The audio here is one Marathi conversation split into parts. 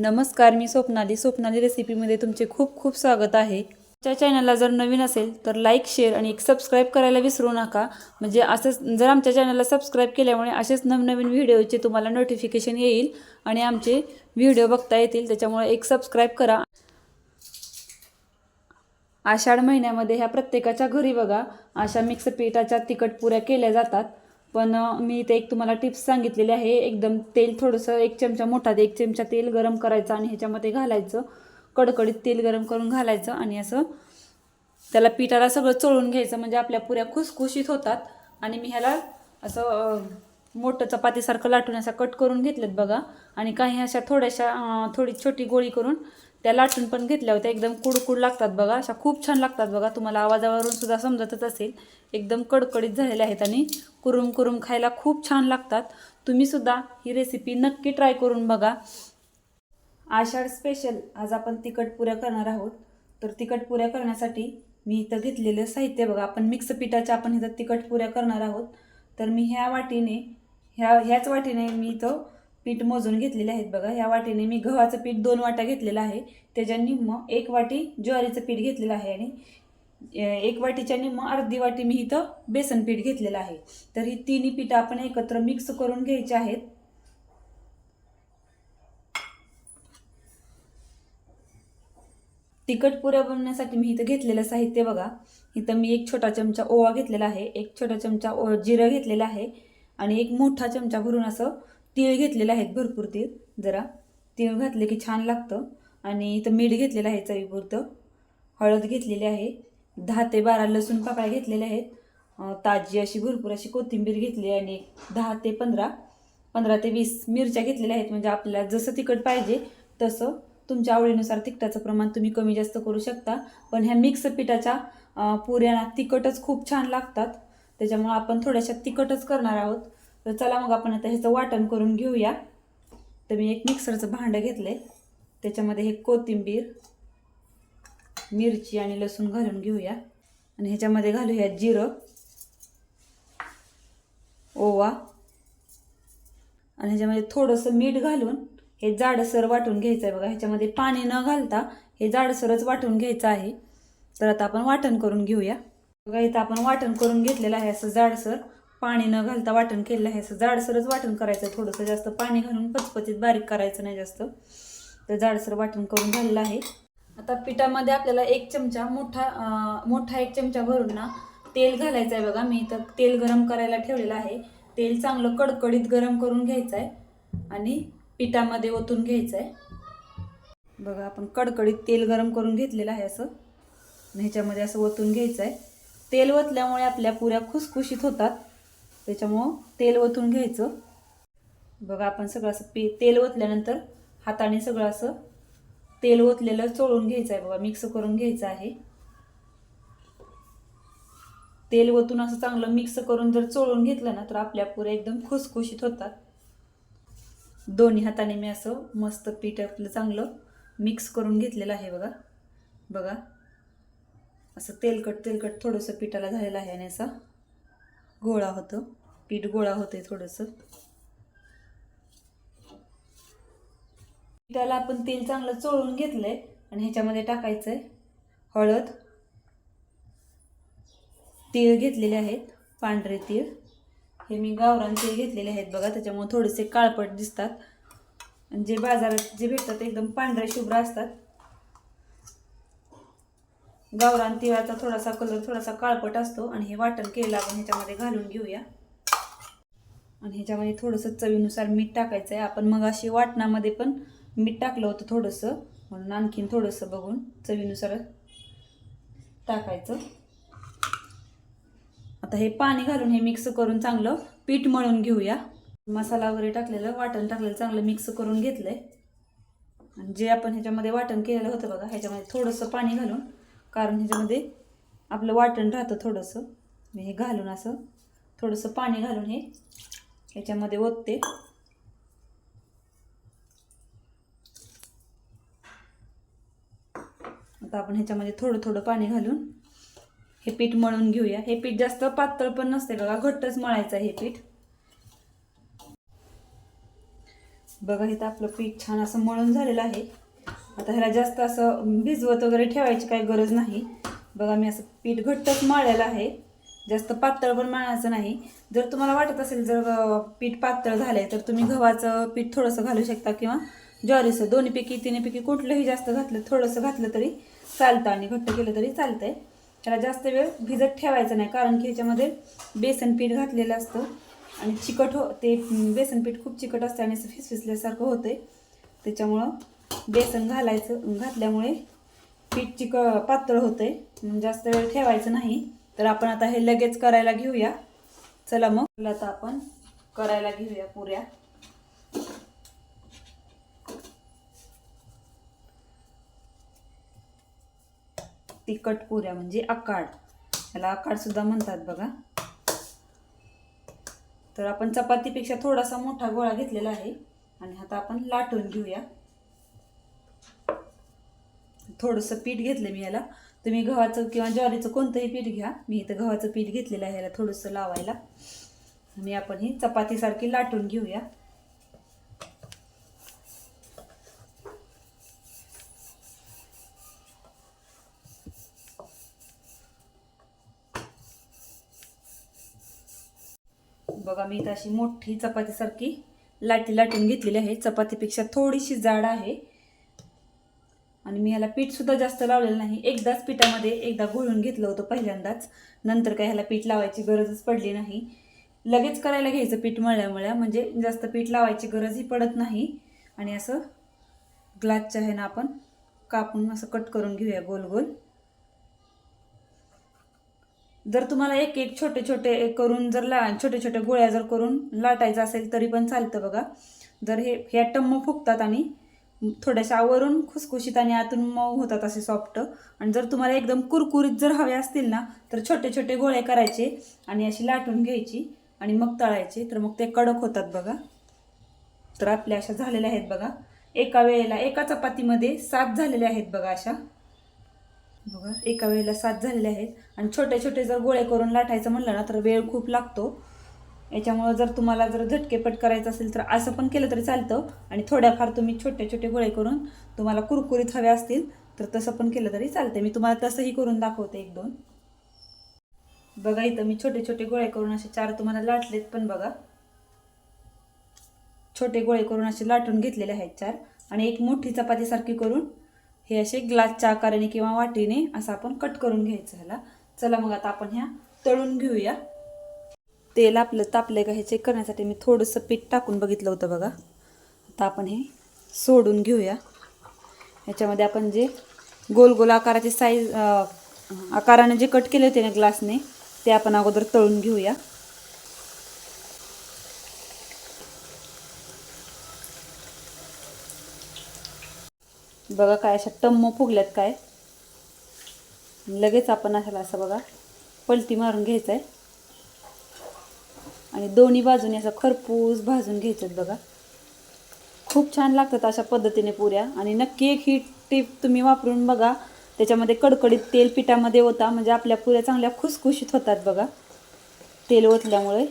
नमस्कार मी स्वप्नाली. स्वप्नाली रेसिपीमध्ये तुमचे खूप खूप स्वागत आहे. त्या चॅनलला जर नवीन असेल तर लाईक शेअर आणि एक सबस्क्राईब करायला विसरू नका. म्हणजे असंच जर आमच्या चॅनलला सबस्क्राईब केल्यामुळे असेच नवनवीन व्हिडिओचे तुम्हाला नोटिफिकेशन येईल आणि आमचे व्हिडिओ बघता येतील त्याच्यामुळे एक सबस्क्राईब करा. आषाढ महिन्यामध्ये ह्या प्रत्येकाच्या घरी बघा अशा मिक्स पिठाच्या तिखट पुऱ्या केल्या जातात. पण मी इथे एक तुम्हाला टिप्स सांगितलेली आहे. एकदम तेल थोडंसं एक चमचा मोठा एक चमचा तेल गरम करायचं आणि ह्याच्यामध्ये घालायचं. कडकडीत तेल गरम करून घालायचं आणि असं त्याला पिठाला सगळं चोळून घ्यायचं. म्हणजे आपल्या पुऱ्या खुसखुशीत होतात. आणि मी ह्याला असं मोठं चपातीसारखं लाटून असा कट करून घेतलेत बघा. आणि काही अशा थोड्याशा थोडी छोटी गोळी करून त्या लाटून पण घेतल्या होत्या. एकदम कुडकुड लागतात बघा. अशा खूप छान लागतात बघा. तुम्हाला आवाजावरून सुद्धा समजतच असेल. एकदम कडकडीत झालेल्या आहेत आणि कुरुम कुरुम खायला खूप छान लागतात. तुम्ही सुद्धा ही रेसिपी नक्की ट्राय करून बघा. आषाढ स्पेशल आज आपण तिखट पुऱ्या करणार आहोत. तर तिखट पुऱ्या करण्यासाठी मी इथं घेतलेलं साहित्य बघा. आपण मिक्स पिठाच्या आपण इथं तिखट पुऱ्या करणार आहोत. तर मी ह्या वाटीने ह्या ह्याच वाटीने मी इथं पीठ मोजून घेतलेले आहेत बघा. ह्या वाटीने मी गव्हाचं पीठ दोन वाट्या घेतलेलं आहे. त्याच्या निम्म एक वाटी ज्वारीचं पीठ घेतलेलं आहे आणि एक वाटीच्या निम्म अर्धी वाटी मी इथं बेसन पीठ घेतलेलं आहे. तर ही तिन्ही पीठं आपण एकत्र मिक्स करून घ्यायची आहेत. तिखट पुऱ्या बनवण्यासाठी मी इथं घेतलेलं साहित्य बघा. इथं मी एक छोटा चमचा ओवा घेतलेला आहे. एक छोटा चमचा ओ जिरं घेतलेलं आहे. आणि एक मोठा चमचा भरून असं तीळ घेतलेले आहेत भरपूर तीळ जरा. तीळ घातले की छान लागतं. आणि इथं मीठ घेतलेलं आहे चवीपुरतं. हळद घेतलेली आहे. दहा ते बारा लसूण पाकळ्या घेतलेल्या आहेत. ताजी अशी भरपूर अशी कोथिंबीर घेतली आणि दहा ते पंधरा पंधरा ते वीस मिरच्या घेतलेल्या आहेत. म्हणजे आपल्याला जसं तिखट पाहिजे तसं तुमच्या आवडीनुसार तिखटाचं प्रमाण तुम्ही कमी जास्त करू शकता. पण ह्या मिक्स पिठाच्या पुऱ्यांना तिखटच खूप छान लागतात. त्याच्यामुळं आपण थोड्याशा तिखटच करणार आहोत. तर चला मग आपण आता ह्याचं वाटण करून घेऊया. तर मी एक मिक्सरचं भांडं घेतलं आहे त्याच्यामध्ये हे कोथिंबीर मिरची आणि लसूण घालून घेऊया. आणि ह्याच्यामध्ये घालूया जिरं ओवा. आणि ह्याच्यामध्ये थोडंसं मीठ घालून हे जाडसर वाटून घ्यायचं आहे बघा ह्याच्यामध्ये पाणी न घालता हे जाडसरच वाटून घ्यायचं आहे. तर आता आपण वाटण करून घेऊया. बघा इथं आपण वाटण करून घेतलेलं आहे असं जाडसर. पाणी न घालता वाटण केलेलं आहे. असं जाडसरच वाटण करायचं आहे. थोडंसं जास्त पाणी घालून पचपचीत बारीक करायचं नाही जास्त. तर जाडसर वाटण करून झालेलं आहे. आता पिठामध्ये आपल्याला एक चमचा मोठा मोठा एक चमचा भरून ना तेल घालायचं आहे बघा. मी तर तेल गरम करायला ठेवलेलं आहे. तेल चांगलं कडकडीत गरम करून घ्यायचं आहे आणि पिठामध्ये ओतून घ्यायचं आहे. बघा आपण कडकडीत तेल गरम करून घेतलेलं आहे असं. ह्याच्यामध्ये असं ओतून घ्यायचं आहे. तेल ओतल्यामुळे आपल्या पुऱ्या खुसखुशीत होतात. त्याच्यामुळं तेल ओतून घ्यायचं. बघा आपण सगळं असं पे तेल ओतल्यानंतर हाताने सगळं असं तेल ओतलेलं चोळून घ्यायचं आहे बघा मिक्स करून घ्यायचं आहे. तेल ओतून असं चांगलं मिक्स करून जर चोळून घेतलं ना तर आपल्या पुऱ्या एकदम खुसखुशीत होतात. दोन्ही हाताने मी असं मस्त पीठ आपलं चांगलं मिक्स करून घेतलेलं आहे बघा. बघा असं तेलकट तेलकट थोडंसं पिठाला झालेलं आहे आणि असं गोळा होतं. पीठ गोळा होते थोडंसं. पिठाला आपण तेल चांगलं चोळून घेतलंय आणि ह्याच्यामध्ये टाकायचंय हळद. तीळ घेतलेले आहेत पांढरे तीळ. हे मी गावरान तीळ घेतलेले आहेत बघा त्याच्यामुळे थोडेसे काळपट दिसतात. आणि जे बाजारात जे भेटतात ते एकदम पांढरे शुभ्र असतात. गावरान तिळाचा थोडासा कलर थोडासा काळपट असतो आणि हे वाटण केलं आपण ह्याच्यामध्ये घालून घेऊया. आणि ह्याच्यामध्ये थोडंसं चवीनुसार मीठ टाकायचं आहे आपण मग अशी वाटणामध्ये पण मीठ टाकलं होतं थोडंसं. म्हणून आणखीन थोडंसं बघून चवीनुसार टाकायचं. आता हे पाणी घालून हे मिक्स करून चांगलं पीठ मळून घेऊया. मसाला वगैरे टाकलेलं वाटण टाकलेलं चांगलं मिक्स करून घेतलं आणि जे आपण ह्याच्यामध्ये वाटण केलेलं होतं बघा ह्याच्यामध्ये थोडंसं पाणी घालून कारण ह्याच्यामध्ये आपलं वाटण राहतं थोडंसं. मी हे घालून असं थोडंसं पाणी घालून हे ह्याच्यामध्ये ओतते. आता आपण ह्याच्यामध्ये थोडं थोडं पाणी घालून हे पीठ मळून घेऊया. हे पीठ जास्त पातळ पण नसते बघा घट्टच मळायचं आहे हे पीठ. बघा इथं आपलं पीठ छान असं मळून झालेलं आहे. आता ह्याला जास्त असं भिजवत वगैरे ठेवायची काही गरज नाही. बघा मी असं पीठ घट्टच माळलेलं आहे. जास्त पातळ पण माळायचं नाही. जर तुम्हाला वाटत असेल जर पीठ पातळ झालं तर तुम्ही गव्हाचं पीठ थोडंसं घालू शकता किंवा ज्वारीचं. दोन्हीपैकी तिन्हीपैकी कुठलंही जास्त घातलं थोडंसं घातलं तरी चालतं आणि घट्ट केलं तरी चालतं आहे त्याला जास्त वेळ भिजत ठेवायचं नाही कारण की ह्याच्यामध्ये बेसन पीठ घातलेलं असतं आणि चिकट हो ते बेसन पीठ खूप चिकट असतं आणि असं फिसफिसल्यासारखं होतं आहे त्याच्यामुळं बेसन घालायचं घातल्यामुळे पीठ चिक पातळ होतंय जास्त वेळ ठेवायचं नाही. तर आपण आता हे लगेच करायला घेऊया. चला मग. आता आपण करायला घेऊया पुऱ्या. तिखट पुऱ्या म्हणजे आकाड. याला आकाड सुद्धा म्हणतात बघा. तर आपण चपातीपेक्षा थोडासा मोठा गोळा घेतलेला आहे. आणि आता आपण लाटून घेऊया. थोडंसं पीठ घेतलं मी याला. तुम्ही गव्हाचं किंवा ज्वारीचं कोणतंही पीठ घ्या. मी इथं गव्हाचं पीठ घेतलेलं आहे याला थोडंसं लावायला. आणि आपण ही चपातीसारखी लाटून घेऊया. बघा मी इथं अशी मोठी चपातीसारखी लाटी लाटून घेतलेली आहे. चपातीपेक्षा थोडीशी जाड आहे. आणि मी याला पीठ सुद्धा जास्त लावलेलं नाही. एकदाच पिठामध्ये एकदा घोळून घेतलं होतं पहिल्यांदाच. नंतर काय ह्याला पीठ लावायची गरजच पडली नाही. लगेच करायला घ्यायचं पीठ मळल्यामुळ्या म्हणजे जास्त पीठ लावायची गरजही पडत नाही. आणि असं ग्लासच्या ह्यानं आपण कापून असं कट करून घेऊया गोल गोल. जर तुम्हाला एक एक छोटे छोटे करून जर ला छोटे छोटे गोळ्या जर करून लाटायचं असेल तरी पण चालतं बघा. जर हे ह्या टम्म फुगतात आणि थोड्याशा वरून खुसखुशीत आणि आतून मऊ होतात असे सॉफ्ट आणि जर तुम्हाला एकदम कुरकुरीत जर हवे असतील ना तर छोटे छोटे गोळे करायचे आणि अशी लाटून घ्यायची आणि मग तळायचे. तर मग ते कडक होतात बघा. तर आपल्या अशा झालेल्या आहेत बघा. एका वेळेला एका चपातीमध्ये सात झालेल्या आहेत बघा अशा. बघा एका वेळेला सात झालेले आहेत. आणि छोटे छोटे जर गोळे करून लाटायचं म्हणलं ना तर वेळ खूप लागतो. याच्यामुळं जर तुम्हाला जर झटकेपट करायचं असेल तर असं पण केलं तरी चालतं. आणि थोड्याफार तुम्ही छोटे छोटे गोळे करून तुम्हाला कुरकुरीत हवे असतील तर तसं पण केलं तरी चालतं मी तुम्हाला तसंही करून दाखवते एक दोन. बघा इथं मी छोटे छोटे गोळे करून असे चार तुम्हाला लाटलेत पण बघा. छोटे गोळे करून असे लाटून घेतलेले आहेत चार. आणि एक मोठी चपातीसारखी करून हे असे ग्लासच्या आकाराने किंवा वाटीने असं आपण कट करून घ्यायचं ह्याला. चला मग आता आपण ह्या तळून घेऊया. तेल आपलं तापलं का हे चेक करण्यासाठी मी थोडंसं पीठ टाकून बघितलं होतं बघा. आता आपण हे सोडून घेऊया. ह्याच्यामध्ये आपण जे गोल गोल आकाराचे साईज आकाराने जे कट केले होते ना ग्लासने ते आपण अगोदर तळून घेऊया. बघा काय अशा टम्म फुगल्यात काय. लगेच आपण अशाला असं बघा पलटी मारून घ्यायचं आहे आणि दोन्ही बाजूने असं खरपूस भाजून घ्यायचं बघा. खूप छान लागतात अशा पद्धतीने पुऱ्या. आणि नक्की एक ही टीप तुम्ही वापरून बघा. त्याच्यामध्ये कडकडीत तेल पिठामध्ये होता म्हणजे आपल्या पुऱ्या चांगल्या खुसखुशीत होतात बघा. तेल ओतल्यामुळे.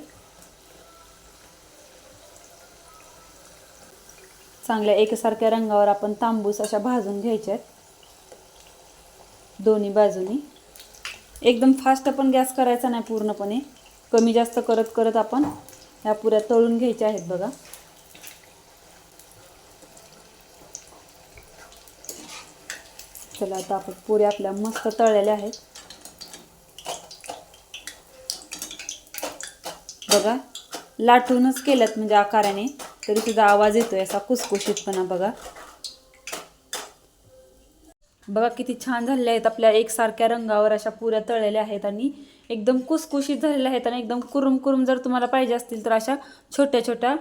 चांगल्या एकसारख्या रंगावर आपण तांबूस अशा भाजून घ्यायच्या आहेत दोन्ही बाजूनी. एकदम फास्ट पण गॅस करायचा नाही पूर्णपणे. कमी जास्त करत करत आपण ह्या पुऱ्या तळून घ्यायच्या आहेत बघा. चला आता आपण पुऱ्या आपल्या मस्त तळलेल्या आहेत. बघा लाटूनच केल्यात म्हणजे आकाराने. तरी सुद्धा आवाज येतोय असा कुसकुशीतपणा बघा. बघा किती छान झालेल्या आहेत आपल्या एकसारख्या रंगावर अशा पुऱ्या तळलेल्या आहेत आणि एकदम कुसकुशीत झालेल्या आहेत आणि एकदम कुरुम कुरुम जर तुम्हाला पाहिजे असतील तर अशा छोट्या छोट्या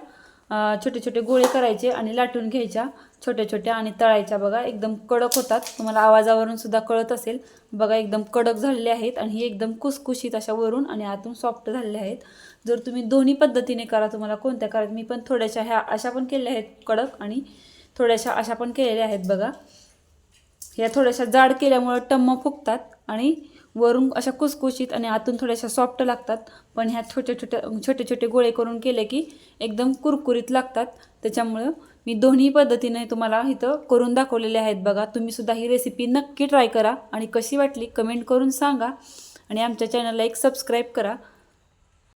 छोटे छोटे गोळे करायचे आणि लाटून घ्यायच्या छोट्या छोट्या आणि तळायच्या. बघा एकदम कडक होतात. तुम्हाला आवाजावरून सुद्धा कळत असेल. बघा एकदम कडक झालेले आहेत आणि हे एकदम कुसकुशीत अशा वरून आणि आतून सॉफ्ट झालेले आहेत. जर तुम्ही दोन्ही पद्धतीने करा तुम्हाला कोणत्या करा मी पण थोड्याशा ह्या अशा पण केलेल्या आहेत कडक आणि थोड्याशा अशा पण केलेल्या आहेत बघा. या थोड्याशा जाड केल्यामुळं टम्म फुगतात आणि वरून अशा कुसकुशीत आणि आतून थोड्याशा सॉफ्ट लागतात. पण ह्या छोट्या छोट्या छोटे छोटे गोळे करून केले की एकदम कुरकुरीत लागतात. त्याच्यामुळं मी दोन्ही पद्धतीने तुम्हाला इथं करून दाखवलेले आहेत बघा. तुम्हीसुद्धा ही रेसिपी नक्की ट्राय करा आणि कशी वाटली कमेंट करून सांगा. आणि आमच्या चॅनलला एक सबस्क्राईब करा.